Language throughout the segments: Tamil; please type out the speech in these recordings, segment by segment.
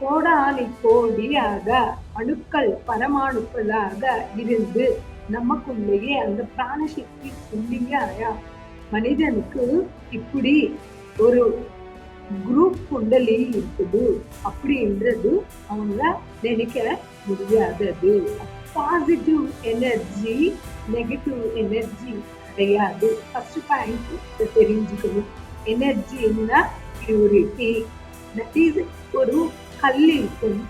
கோடாலி கோடியாக அணுக்கள் பரமாணுக்களாக இருந்து நமக்குள்ளேயே அந்த பிராணசக்தி இல்லையா மனிதனுக்கு இப்படி ஒரு குரூப் குண்டலி இருக்குது அப்படின்றது அவங்க நினைக்க முடியாதது. பாசிட்டிவ் எனர்ஜி நெகட்டிவ் எனர்ஜி கிடையாது. ஃபர்ஸ்ட் பாயிண்ட் தெரிஞ்சுக்கணும். எனர்ஜின்னா பியூரிட்டி தட் இஸ் ஒரு கல்லிருக்கும்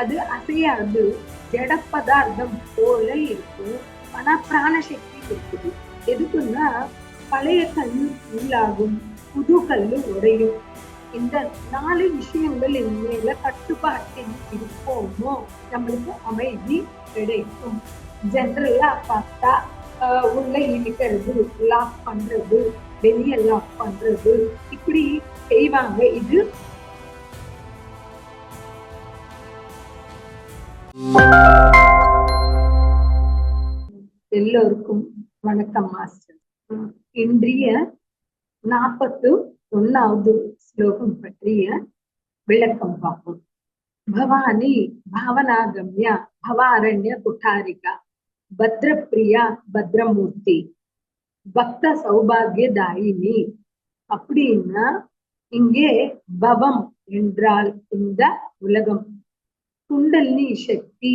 அது அசையாது. ஜட பதார்த்தம் போல இருக்கும். ஆனா பிராணசக்தி இருக்குது எதுக்குன்னா பழைய கல் உள்ளாகும் புது கல்லு உடையும். இந்த நாலு விஷயங்கள் இனிமேல கட்டுப்பாட்டில் இருப்போமோ நம்மளுக்கு அமைதி கிடைக்கும். ஜென்ரலா பார்த்தா உள்ள இருக்கிறது லாக் பண்றது வெளியே லாக் பண்றது இப்படி செய்வாங்க. இது எல்லோருக்கும் வணக்கம் மாஸ்டர். இன்றைய நாற்பத்து ஒன்னாவது ஸ்லோகம் பற்றிய விளக்கம் பார்ப்போம். பவானி பாவனாகம்யா பவாரண்ய குட்டாரிகா பத்ரப்பிரியா பத்ரமூர்த்தி பக்த சௌபாகியதாயினி. அப்படின்னா இங்கே பவம் என்றால் இந்த உலகம். குண்டலினி சக்தி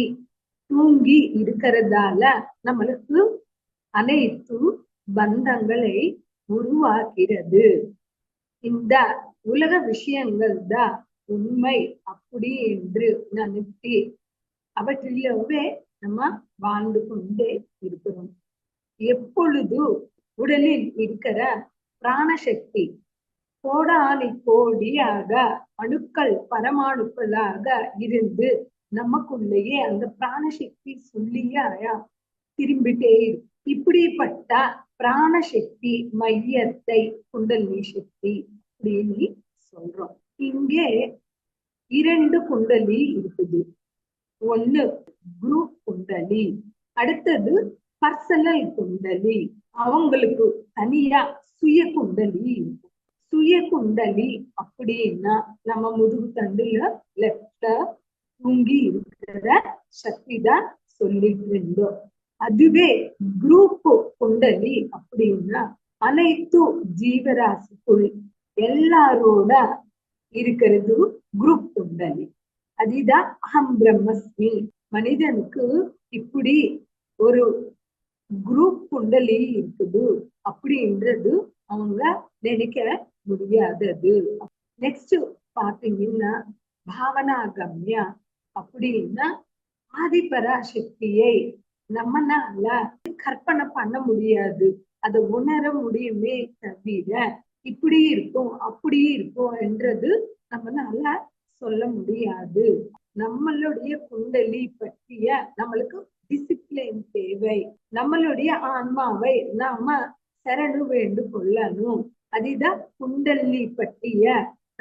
தூங்கி இருக்கிறதால நம்மளுக்கு அனைத்து பந்தங்களை உருவாக்கிறது. இந்த உலக விஷயங்கள் தான் உண்மை அப்படி என்று நினைத்து அவற்றிலவே நம்ம வாழ்ந்து கொண்டே இருக்கிறோம். எப்பொழுது உடலில் இருக்கிற பிராணசக்தி கோடாலி கோடியாக அணுக்கள் பரமாணுக்களாக இருந்து நமக்குள்ளேயே அந்த பிராணசக்தி சொல்லியா திரும்பிட்டே இருக்கும் இப்படிப்பட்ட பிராணசக்தி மையத்தை குண்டலினி சக்தி அப்படின்னு சொல்றோம். இங்கே இரண்டு குண்டலி இருக்குது. ஒண்ணு குரூப் குண்டலி அடுத்தது பர்சனல் குண்டலி. அவங்களுக்கு தனியா சுய குண்டலி இருக்கும் சுய குண்டலி அப்படின்னா நம்ம முதுகு தண்டுல லெப்ட தூங்கி இருக்கிற சக்தி தான் சொல்லிட்டு இருந்தோம். அதுவே குரூப் குண்டலி அப்படின்னா அனைத்து ஜீவராசிக்குள் எல்லாரோட இருக்கிறது குரூப் குண்டலி அதுதான் அகம் பிரம்மஸ்மி மனிதனுக்கு இப்படி ஒரு குரூப் குண்டலி இருக்குது அப்படின்றது அவங்க நினைக்க முடியாதது நெக்ஸ்ட் பாத்தீங்கன்னா பாவனாகம்யா அப்படின்னா ஆதிபரா சக்தியை நம்மனால கற்பனை பண்ண முடியாது. அதை உணர முடியுமே தவிர இப்படி இருக்கும் அப்படி இருக்கும் என்றது நம்மளால சொல்ல முடியாது. நம்மளுடைய குண்டலி பற்றிய நம்மளுக்கு டிசிப்ளின் தேவை. நம்மளுடைய ஆன்மாவை நாம சரணு வேண்டு கொள்ளணும் அதுதான் குண்டல்லி பற்றிய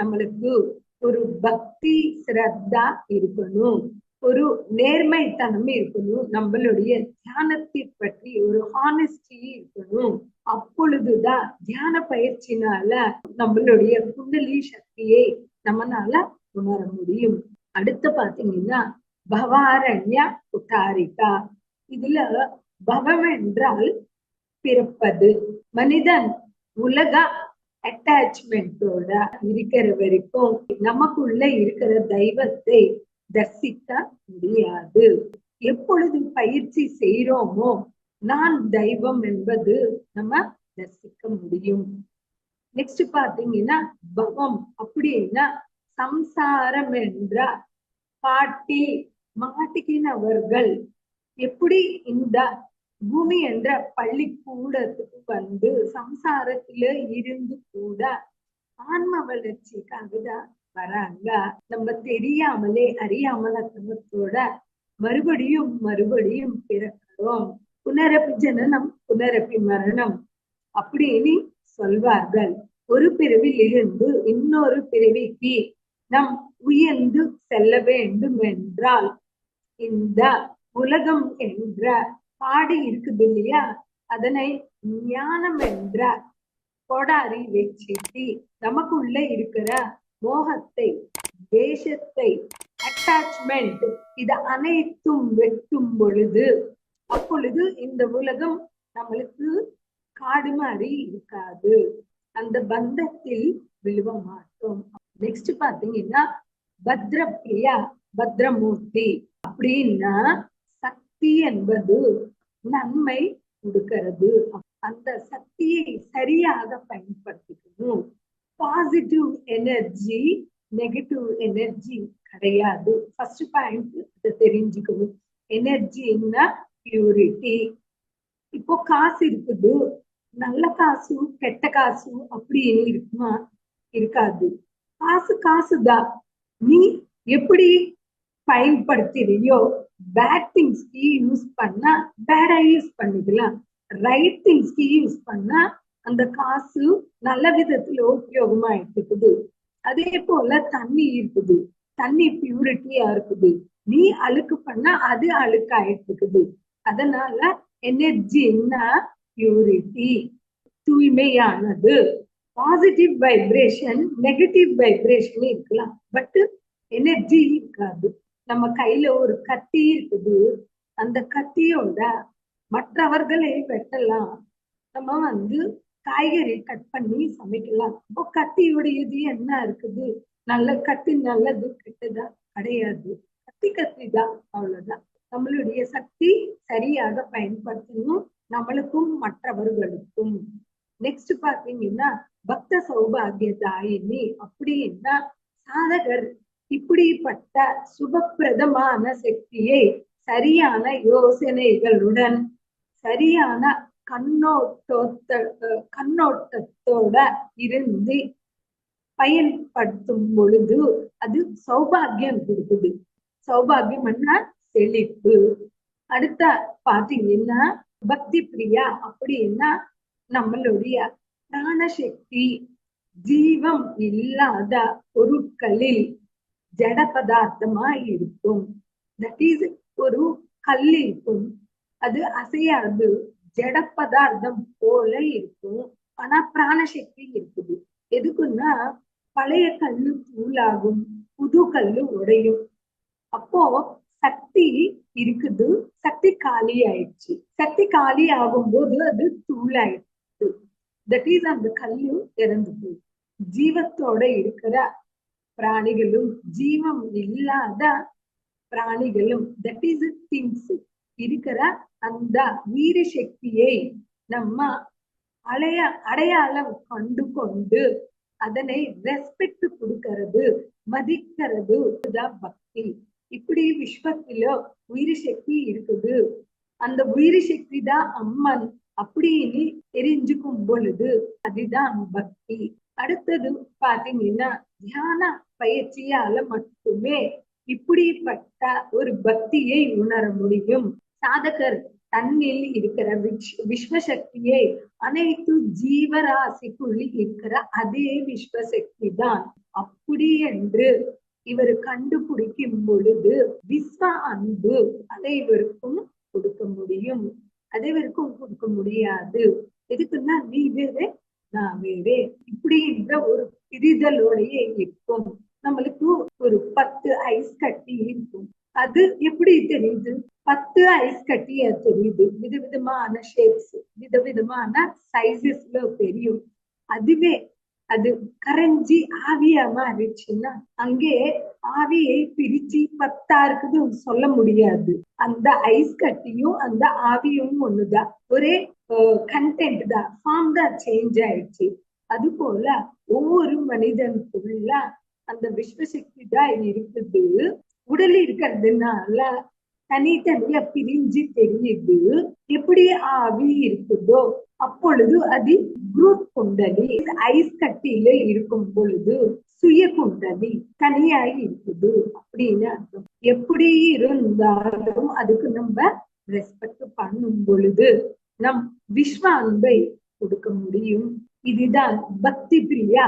நம்மளுக்கு ஒரு பக்தி சிரத்தா இருக்கணும். ஒரு நேர்மைத்தனம் இருக்கணும். நம்மளுடைய தியானத்தை பற்றி ஒரு ஹானஸ்டி இருக்கணும். அப்பொழுதுதான் தியான பயிற்சினால நம்மளுடைய குண்டலி சக்தியை நம்மனால உணர முடியும். அடுத்து பாத்தீங்கன்னா பவாரண்யா குட்டாரிகா இதுல பவம் என்றால் பிறப்பது. மனிதன் உலக அட்டாச்மெண்டோட இருக்கிற வரைக்கும் நமக்குள்ள இருக்கிற தெய்வத்தை தரிசிக்க முடியாது. எப்பொழுது பயிற்சி செய்யறோமோ நான் தெய்வம் என்பது நம்ம தரிசிக்க முடியும். நெக்ஸ்ட் பாத்தீங்கன்னா பவம் அப்படின்னா சம்சாரம் என்ற பாட்டி மாட்டிக்கினவர்கள் எப்படி இந்த பூமி என்ற பள்ளிக்கூடத்துக்கு வந்து சம்சாரத்துல இருந்து கூட ஆன்ம வளர்ச்சிக்காக தான் வராங்க. நம்ம தெரியாமலே அறியாமலத்தனத்தோட மறுபடியும் மறுபடியும் பிறக்கிறோம். புனரப்பி ஜனனம் புனரப்பி மரணம் அப்படின்னு சொல்வார்கள். ஒரு பிறவில் இருந்து இன்னொரு பிறவிக்கு நம் உயர்ந்து செல்ல வேண்டும் என்றால் இந்த உலகம் என்ற பாடி இருக்குது இல்லையா? அதனை ஞானம் என்ற கொடாரி வச்சுட்டி நமக்குள்ள இருக்கிற மோகத்தை தேசத்தை அட்டாச்மெண்ட் இது அனைத்தும் வெட்டும் பொழுது அப்பொழுது இந்த உலகம் நம்மளுக்கு காடு மாதிரி இருக்காது. அந்த பந்தத்தில் விழுவ மாட்டோம். நெக்ஸ்ட் பாத்தீங்கன்னா பத்ரப்பிரியா பத்ரமூர்த்தி. அப்படின்னா சக்தி என்பது நன்மை கொடுக்கிறது. அந்த சக்தியை சரியாக பயன்படுத்திக்கணும். பாசிட்டிவ் எனர்ஜி நெகட்டிவ் எனர்ஜி கிடையாது. ஃபர்ஸ்ட் பாயிண்ட் இதை தெரிஞ்சுக்கணும். எனர்ஜின்னா பியூரிட்டி இப்போ காசு இருக்குது. நல்ல காசு கெட்ட காசு அப்படின்னு இருக்குமா? இருக்காது. காசு காசுதான். நீ எப்படி பயன்படுத்துறியோ பேட் திங்ஸ்க்கு யூஸ் பண்ணா பேடா யூஸ் பண்ணிக்கலாம் ரைட் திங்ஸ்க்கு யூஸ் பண்ணா அந்த காசு நல்ல விதத்துல உபயோகமா இருக்குது அதே போல தண்ணி இருக்குது. தண்ணி பியூரிட்டியா இருக்குது. நீ அழுக்கு பண்ணா அது அழுக்கா எடுத்துக்குது அதனால எனர்ஜின்னா பியூரிட்டி தூய்மையானது. பாசிட்டிவ் வைப்ரேஷன் நெகட்டிவ் வைப்ரேஷன் இருக்கலாம். பட் எனர்ஜி இருக்காது. நம்ம கையில ஒரு கத்தி இருக்குது. அந்த கத்தியோட மற்றவர்களை வெட்டலாம். நம்ம வந்து காய்கறி கட் பண்ணி சமைக்கலாம். இப்போ கத்தியுடையது என்ன இருக்குது? நல்ல கத்தி நல்லது கெட்டதா? கிடையாது. கத்தி கத்தி தான் அவ்வளவுதான். நம்மளுடைய சக்தி சரியாக பயன்படுத்தணும் நம்மளுக்கும் மற்றவர்களுக்கும். நெக்ஸ்ட் பாத்தீங்கன்னா பக்த சௌபாகிய தாயினி அப்படின்னா சாதகர். இப்படிப்பட்ட சுபப்பிரதமான சக்தியை சரியான யோசனைகளுடன் சரியான கண்ணோட்டோத்த கண்ணோட்டத்தோட இருந்து பயன்படுத்தும் பொழுது அது சௌபாகியம் கொடுக்குது. சௌபாகியம்னா செழிப்பு. அடுத்த பாத்தீங்கன்னா பக்தி பிரியா அப்படின்னா நம்மளுடைய பிராணசக்தி. ஜீவம் இல்லாத பொருட்களில் ஜட பதார்த்தமா இருக்கும் தட் இஸ் ஒரு கல் இருக்கும் அது அசையாது. ஜட பதார்த்தம் போல இருக்கும். ஆனா பிராணசக்தி இருக்குது. எதுக்குன்னா பழைய கல்லு தூளாகும் புது கல்லு உடையும். அப்போ சக்தி இருக்குது. சக்தி காலி ஆயிடுச்சு. சக்தி காலி ஆகும் போது அது தூளாயிடுச்சு தட் இஸ் அந்த கல்லு இறந்து போய் ஜீவத்தோட இருக்கிற பிராணிகளும் ஜீவம் இல்லாத பிராணிகளும் தட் இஸ் திங்ஸ் இருக்கிற அந்த வீர சக்தியை நம்ம அடைய அடையாளம் கண்டு கொண்டு அதனை ரெஸ்பெக்ட் கொடுக்கிறது மதிக்கிறது தான் பக்தி இப்படி விஸ்வத்தில உயிர் சக்தி இருக்குது அந்த உயிர் சக்தி தான் அம்மன் அப்படின்னு தெரிஞ்சுக்கும் பொழுது அதுதான் பக்தி அடுத்தது பாத்தீங்கன்னா தியான பயிற்சியால மட்டுமே இப்படிப்பட்ட ஒரு பக்தியை உணர முடியும். சாதகர் தன்னில் இருக்கிற விஷ் விஸ்வசக்தியை அனைத்து ஜீவராசிக்குள் இருக்கிற அதே விஸ்வசக்தி தான். அப்படி என்று இவர் கண்டுபிடிக்கும் பொழுது விஸ்வ அன்பு அனைவருக்கும் கொடுக்க முடியும். அனைவருக்கும் கொடுக்க முடியாது. எதுக்குன்னா நீ வேறு நான் வேறு இப்படின்ற ஒரு பிரிதலோடையே இருக்கும் நம்மளுக்கு ஒரு பத்து ஐஸ் கட்டி இருக்கும். அது எப்படி தெரியுது? பத்து ஐஸ் கட்டிய தெரியுது? விதவிதமான ஷேப்ஸ் விதவிதமான சைசஸ்ல தெரியும். அதுவே அது கரைஞ்சி ஆவியா மாறிடுச்சுன்னா அங்கே ஆவியை பிரிச்சு பத்தா இருக்குதுன்னு சொல்ல முடியாது. அந்த ஐஸ் கட்டியும் அந்த ஆவியும் ஒண்ணுதான் ஒரே கண்டென்ட் தான். ஃபார்ம் தான் சேஞ்ச் ஆயிடுச்சு. அது போல ஒவ்வொரு மனிதனுக்குள்ள அந்த விஸ்வசக்தி தான் இருக்குது. உடல் இருக்கிறதுனால தனித்தனியா பிரிஞ்சு தெரியுது. எப்படி ஆவி இருக்குதோ அப்பொழுது அது குரூப் குண்டலி ஐஸ் கட்டியில இருக்கும் பொழுது சுய குண்டலி தனியாய் இருக்குது அப்படின்னு அர்த்தம். எப்படி இருந்தாலும் அதுக்கு நம்ம ரெஸ்பெக்ட் பண்ணும் பொழுது நம் விஸ்வ அன்பை கொடுக்க முடியும். இதுதான் பக்தி பிரியா.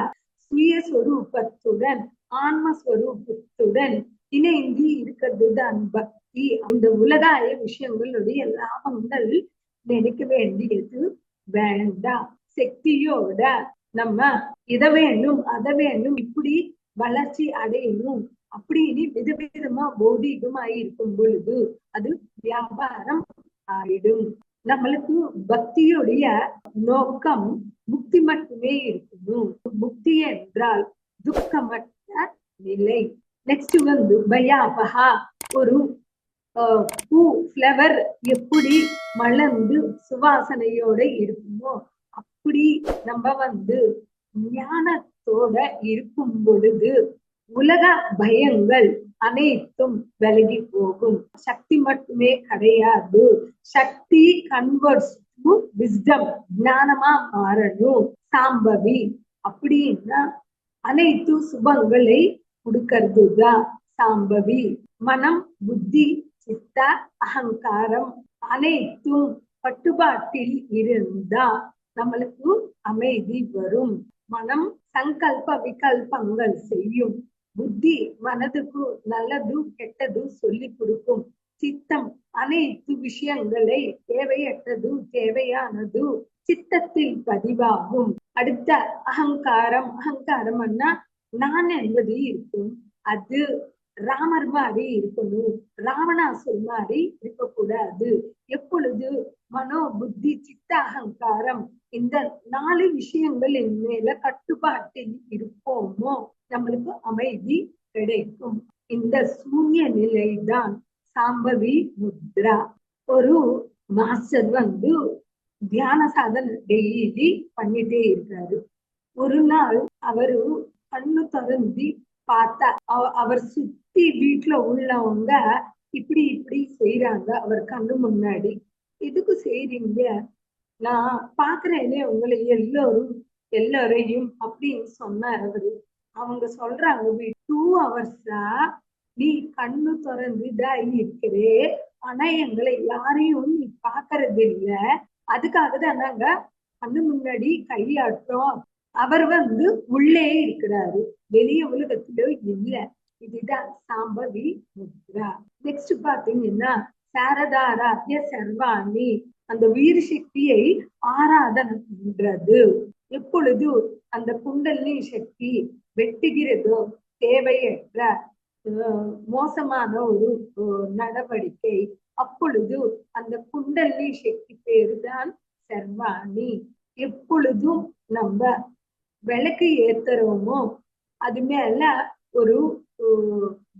சுயஸ்வரூபத்துடன் ஆன்மஸ்வரூபத்துடன் இணைந்து இருக்கிறது தான் பக்தி அந்த உலகாய விஷயங்களுடைய லாபங்கள் நினைக்க வேண்டியது வேண்டாம். சக்தியோட நம்ம இதை வேணும் அதை வேணும் இப்படி வளர்ச்சி அடையணும். அப்படின்னு விதவிதமா பௌதீகமா இருக்கும் பொழுது அது வியாபாரம் ஆயிடும். நம்மளுக்கு பக்தியுடைய நோக்கம் முக்தி மட்டுமே இருக்கணும் முக்தி என்றால் துக்கமற்ற நிலை. நெக்ஸ்ட் வந்து பயாபகா ஒரு பூ ஃப்ளவர் எப்படி மலர்ந்து சுவாசனையோட இருக்குமோ அப்படி நம்ம வந்து ஞானத்தோட இருக்கும் பொழுது உலக பயங்கள் அனைத்தும் விலகி போகும். சக்தி மட்டுமே கிடையாது. சக்தி கன்வர்ட்ஸ் விஸ்டம் ஞானமா மாறணும். சாம்பவி அப்படின்னா அனைத்து சுபங்களை கொடுக்கறது தான் சாம்பவி. மனம் புத்தி சித்த அகங்காரம் அனைத்தும் பட்டுப்பாட்டில் இருந்தா நம்மளுக்கு அமைதி வரும். மனம் சங்கல்ப விகல்பங்கள் செய்யும். புத்தி மனதுக்கு நல்லது கெட்டது சொல்லி கொடுக்கும். சித்தம் அனைத்து விஷயங்களை தேவையற்றது தேவையானது சித்தத்தில் பதிவாகும். அடுத்த அகங்காரம் அகங்காரம்னா நான் என்பது இருக்கும். அது ராமர் மாதிரி இருக்கணும். ராவணாசுர் மாதிரி இருக்கக்கூடாது. எப்பொழுது மனோ புத்தி சித்த அகங்காரம் இந்த நாலு விஷயங்கள் என் மேல கட்டுப்பாட்டில் இருப்போமோ நம்மளுக்கு அமைதி கிடைக்கும். இந்த சூன்ய நிலைதான் சாம்பவி முத்ரா ஒரு மாஸ்டர் வந்து தியான சாதனை டெய்லி பண்ணிட்டே இருக்காரு ஒரு நாள் அவரு கண்ணு திறந்து பார்த்தா அவர் சுத்தி வீட்டுல உள்ளவங்க இப்படி இப்படி செய்யறாங்க அவர் கண்ணு முன்னாடி எதுக்கு செய்றீங்க நான் பாக்குறேனே உங்களை எல்லோரும் எல்லாரையும் அப்படின்னு சொன்னார் அவரு அவங்க சொல்றாங்க டூ ஹவர்ஸா நீ கண்ணு திறந்து இதாகி இருக்கிறே ஆனா எங்களை யாரையும் நீ பாக்குறது இல்ல. அதுக்காக தான் நாங்க கண்ணு முன்னாடி கையாட்டோம் அவர் வந்து உள்ளே இருக்கிறாரு. வெளிய உலகத்துல இல்ல. இதுதான் சாம்பவி முத்ரா. நெக்ஸ்ட் பாத்தீங்கன்னா சாரதாராத்திய சர்வாணி. அந்த உயிர் சக்தியை ஆராதனை பண்றது. எப்பொழுது அந்த குண்டலினி சக்தி வெட்டுகிறதோ தேவையற்ற மோசமான ஒரு நடவடிக்கை. அப்பொழுது அந்த குண்டலினி சக்தி பேரு தான் சர்வாணி. எப்பொழுதும் நம்ம விளக்கு ஏத்துறோமோ அது மேல ஒரு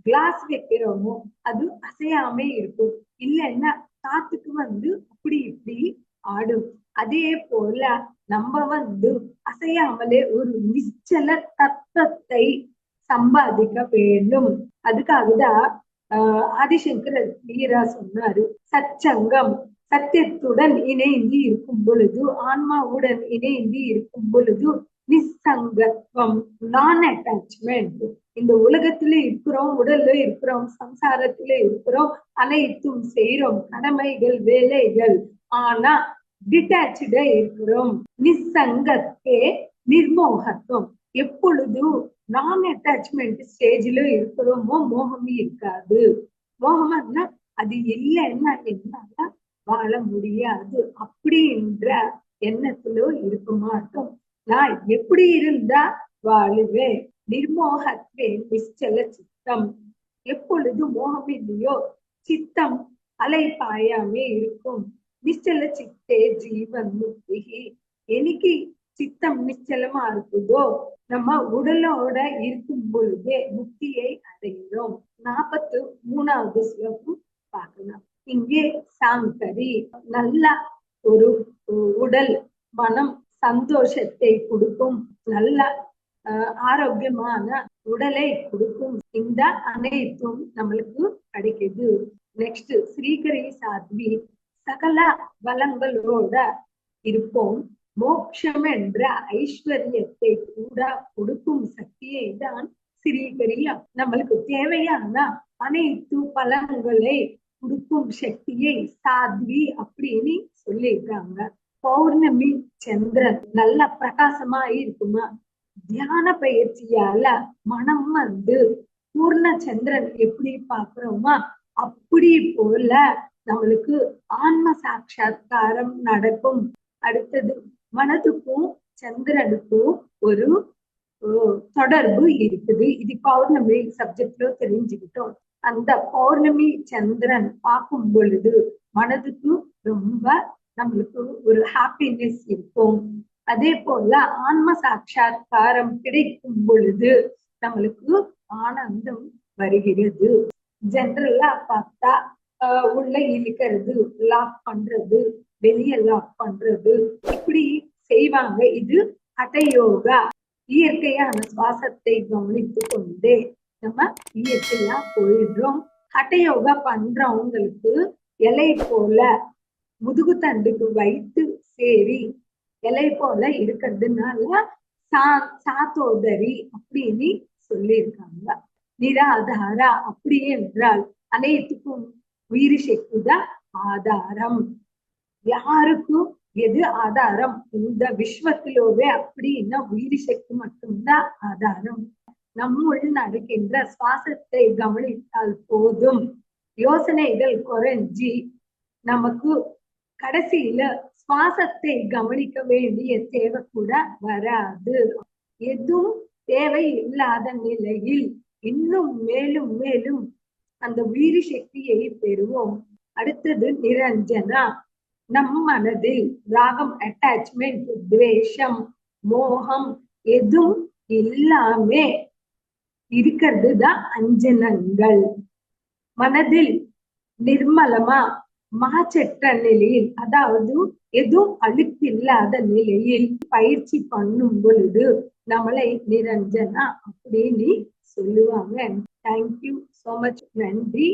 கிளாஸ் வைக்கிறோமோ அது அசையாம இருக்கும். இல்லைன்னா காத்துக்கு வந்து அப்படி இப்படி ஆடும். அதே போல நம்ம வந்து அசையாமலே ஒரு நிச்சல தத்துவத்தை சம்பாதிக்க வேண்டும் அதுக்காகதான் ஆஹ் ஆதிசங்கரர் கிளியரா சொன்னாரு. சச்சங்கம் சத்தியத்துடன் இணைந்து இருக்கும் பொழுது ஆன்மாவுடன் இணைந்து இருக்கும் பொழுது நிசங்கத்துவம் நான் அட்டாச்மெண்ட் இந்த உலகத்துல இருக்கிறோம் உடல்ல இருக்கிறோம் சம்சாரத்துல இருக்கிறோம் அனைத்தும் செய்யறோம் கடமைகள் வேலைகள். ஆனா டிட்டாச்சா இருக்கிறோம். நிசங்கத்தே நிர்மோகத்துவம். எப்பொழுது நான் அட்டாச்மெண்ட் ஸ்டேஜ்ல இருக்கிறோமோ மோகமே இருக்காது. மோகம்னா அது இல்லைன்னா என்னால வாழ முடியாது. அப்படின்ற எண்ணத்துல இருக்க மாட்டோம். நான் எப்படி இருந்தா வாழுவேன்? நிர்மோகத்வே நிச்சல சித்தம். எப்பொழுது மோகம் இல்லையோ சித்தம் அலை பாயாமே இருக்கும். நிச்சல சித்தே ஜீவன் முக்தி எனக்கு சித்தம் நிச்சலமா இருக்குதோ நம்ம உடலோட இருக்கும் பொழுதே முக்தியை அடைகிறோம். நாற்பத்து மூணாவது ஸ்லோகம் பார்க்கலாம். இங்கே சாங்கரி நல்ல ஒரு உடல் மனம் சந்தோஷத்தை கொடுக்கும். நல்ல ஆஹ் ஆரோக்கியமான உடலை கொடுக்கும். இந்த அனைத்தும் நம்மளுக்கு கிடைக்குது. நெக்ஸ்ட் ஸ்ரீகரி சாத்வி சகல வளங்களோட இருப்போம். மோட்சம் என்ற ஐஸ்வர்யத்தை கூட கொடுக்கும் சக்தியை தான் ஸ்ரீகரியா நம்மளுக்கு தேவையான அனைத்து பலன்களை கொடுக்கும் சக்தியை சாத்வி அப்படின்னு சொல்லியிருக்காங்க. பௌர்ணமி சந்திரன் நல்ல பிரகாசமா இருக்குமா? தியான பயிற்சியால மனம் வந்து பூர்ண சந்திரன் எப்படி பாக்குறோமா அப்படி போல நம்மளுக்கு ஆன்ம சாட்சா்காரம் நடக்கும். அடுத்தது மனதுக்கும் சந்திரனுக்கும் ஒரு தொடர்பு இருக்குது. இது பௌர்ணமி சப்ஜெக்ட்ல தெரிஞ்சுக்கிட்டோம். அந்த பௌர்ணமி சந்திரன் பார்க்கும் பொழுது மனதுக்கு ரொம்ப நம்மளுக்கு ஒரு ஹாப்பினஸ் இருக்கும். அதே போல ஆன்ம சாட்சா்காரம் கிடைக்கும் பொழுது நம்மளுக்கு ஆனந்தம் வருகிறது. ஜென்ரலா பார்த்தா ஆஹ் உள்ள இழுக்கிறது லாக் பண்றது வெளிய லாக் பண்றது இப்படி செய்வாங்க. இது ஹடயோகா இயற்கையான சுவாசத்தை கவனித்து கொண்டு நம்ம இயற்கையா போயிடுறோம். ஹட்டயோகா பண்றவங்களுக்கு இலை போல முதுகு தண்டுக்கு வைத்து சேரி இலை போல இருக்கிறதுனால சா சாத்தோதரி அப்படின்னு சொல்லியிருக்காங்க. நிராதாரா அப்படி என்றால் அனைத்துக்கும் உயிர் சக்தி தான் ஆதாரம். யாருக்கும் எது ஆதாரம்? இந்த விஸ்வத்திலோவே அப்படின்னா உயிரி சக்தி மட்டும்தான் ஆதாரம்? நம்முள் நடக்கின்ற சுவாசத்தை கவனித்தால் போதும். யோசனைகள் குறைஞ்சி நமக்கு கடைசியில சுவாசத்தை கவனிக்க வேண்டிய தேவை கூட வராது. எதுவும் தேவை இல்லாத நிலையில் இன்னும் மேலும் மேலும் அந்த உயிரி சக்தியை பெறுவோம். அடுத்தது நிரஞ்சனா. நம் மனதில் ராகம் அட்டாச்மெண்ட் துவேஷம் மோகம் எதுவும் இல்லாமே இருக்கிறது தான் அஞ்சனங்கள். மனதில் நிர்மலமா மாச்சற்ற நிலையில் அதாவது எதுவும் அழுக்கில்லாத நிலையில் பயிற்சி பண்ணும் பொழுது நம்மளை நிரஞ்சனா அப்படின்னு சொல்லுவாங்க. தேங்க்யூ சோ மச் நன்றி.